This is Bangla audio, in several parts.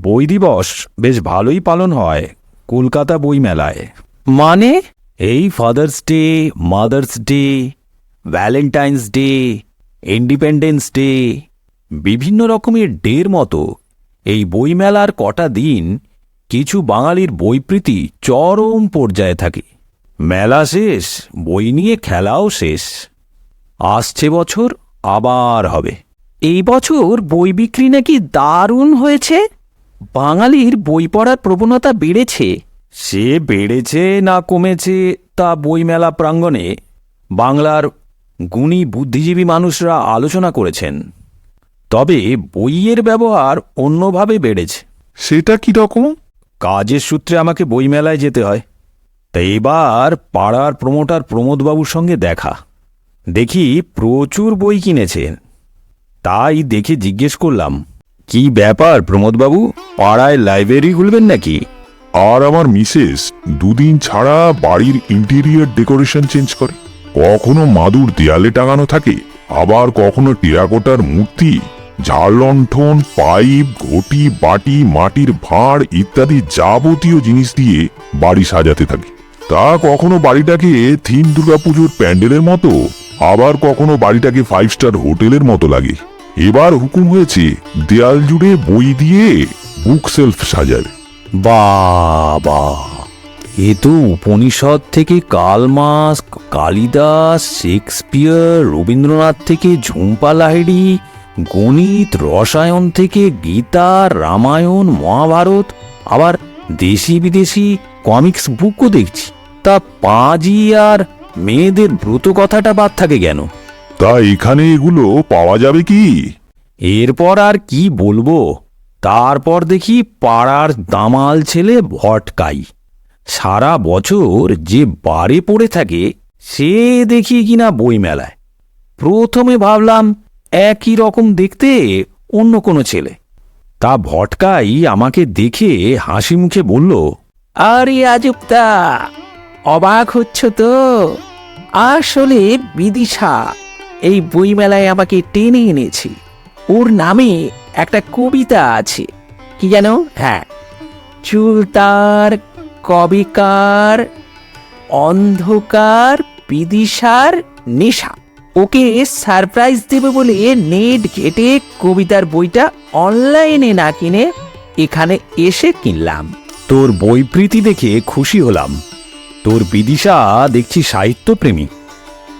বই দিবস বেশ ভালোই পালন হয় কলকাতা বই মেলায় মানে? এই Father's Day Mother's Day Valentine's Day Independence Day বিভিন্ন রকমের ডের মতো এই বইমেলার কটা দিন কিছু বাঙালির বইপ্রীতি চরম পর্যায়ে থাকে। মেলা শেষ বই নিয়ে খেলাও শেষ। আসছে বছর আবার হবে। এই বছর বই বিক্রি নাকি দারুণ হয়েছে? বাঙালির বই পড়ার প্রবণতা বেড়েছে। সে বেড়েছে না কমেছে তা বইমেলা প্রাঙ্গণে বাংলার গুণী বুদ্ধিজীবী মানুষরা আলোচনা করেছেন। তবে বইয়ের ব্যবহার অন্যভাবে বেড়েছে। সেটা কি রকম? কাজের সূত্রে আমাকে বইমেলায় যেতে হয়। তা এবার পাড়ার প্রমোটার প্রমোদবাবুর সঙ্গে দেখা। দেখি প্রচুর বই কিনেছেন। তাই দেখে জিজ্ঞেস করলাম কি ব্যাপার প্রমোদবাবু? পাড়ায় লাইব্রেরি খুলবেন নাকি? আর আমার মিসেস দুদিন ছাড়া বাড়ির ইন্টেরিয়র ডেকোরেশন চেঞ্জ করে। কখনো মাদুর দেয়ালে টাঙানো থাকে, আবার কখনো টেরাকোটার মূর্তি ঝাড় লণ্ঠন, পাইপ, ঘটি, বাটি, মাটির ভাঁড় ইত্যাদি যাবতীয় জিনিস দিয়ে বাড়ি সাজাতে থাকে। তা কখনো বাড়িটাকে থিম দুর্গাপুজোর প্যান্ডেলের মতো, আবার কখনো বাড়িটাকে ফাইভ স্টার হোটেলের মতো লাগে। এবার হুকুম হয়েছে দেয়াল জুড়ে বই দিয়ে বুক সেলফ সাজাবে বাবা। এ তো উপনিষদ থেকে কালমাস কালিদাস, শেক্সপিয়ার, রবীন্দ্রনাথ থেকে ঝুম্পা লাহিড়ি, গণিত, রসায়ন থেকে গীতা, রামায়ণ, মহাভারত, আবার দেশি বিদেশি কমিক্স বুকও দেখছি। তা পাঁজি আর মেয়েদের ব্রত কথাটা বাদ থাকে কেন? তা এখানে এগুলো পাওয়া যাবে কি? এরপর আর কি বলব? তারপর দেখি পাড়ার দামাল ছেলে ভটকাই। সারা বছর যে বারে পড়ে থাকে সে দেখি কিনা বই মেলায় প্রথমে ভাবলাম একই রকম দেখতে অন্য কোনো ছেলে। তা ভটকাই আমাকে দেখে হাসি মুখে বলল আরে আজুপ্তা অবাক হচ্ছ তো? আসলে বিদিশা এই বইমেলায় আমাকে টেনে এনেছে। ওর নামে একটা কবিতা আছে। কি জানো? হ্যাঁ। চুল তার, কবিকার, অন্ধকার, বিদিশার নেশা। ওকে সারপ্রাইজ দেবে বলে নেট ঘেটে কবিতার বইটা অনলাইনে না কিনে এখানে এসে কিনলাম। তোর বইপ্রীতি দেখে খুশি হলাম। তোর বিদিশা দেখছি সাহিত্যপ্রেমী।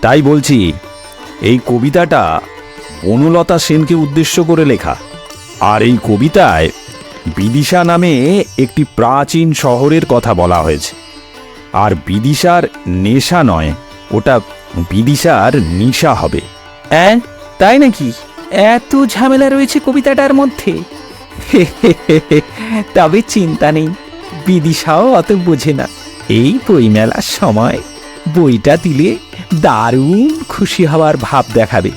তাই বলছি এই কবিতাটা বনলতা সেনকে উদ্দেশ্য করে লেখা। আর এই কবিতায় বিদিশা নামে একটি প্রাচীন শহরের কথা বলা হয়েছে। আর বিদিশার নেশা নয়, ওটা বিদিশার নিশা হবে। অ্যাঁ, তাই নাকি? এত ঝামেলা রয়েছে কবিতাটার মধ্যে। তবে চিন্তা নেই, বিদিশাও অত বোঝে না। এই বইমেলার সময় বইটা দিলে দারুণ খুশি হওয়ার ভাব দেখাবে।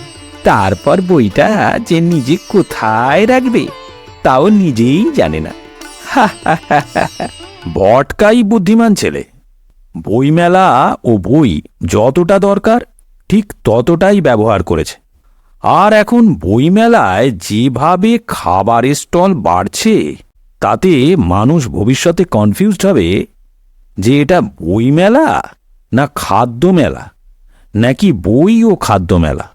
তারপর বইটা যে নিজে কোথায় রাখবে, তাও নিজেই জানে না। বটকাই বুদ্ধিমান ছেলে। বইমেলা ও বই যতটা দরকার, ঠিক ততটাই ব্যবহার করেছে। আর এখন বইমেলায় যেভাবে খাবারের স্টল বাড়ছে, তাতে মানুষ ভবিষ্যতে কনফিউজড হবে যে এটা বইমেলা না খাদ্য মেলা নাকি বই ও খাদ্য মেলা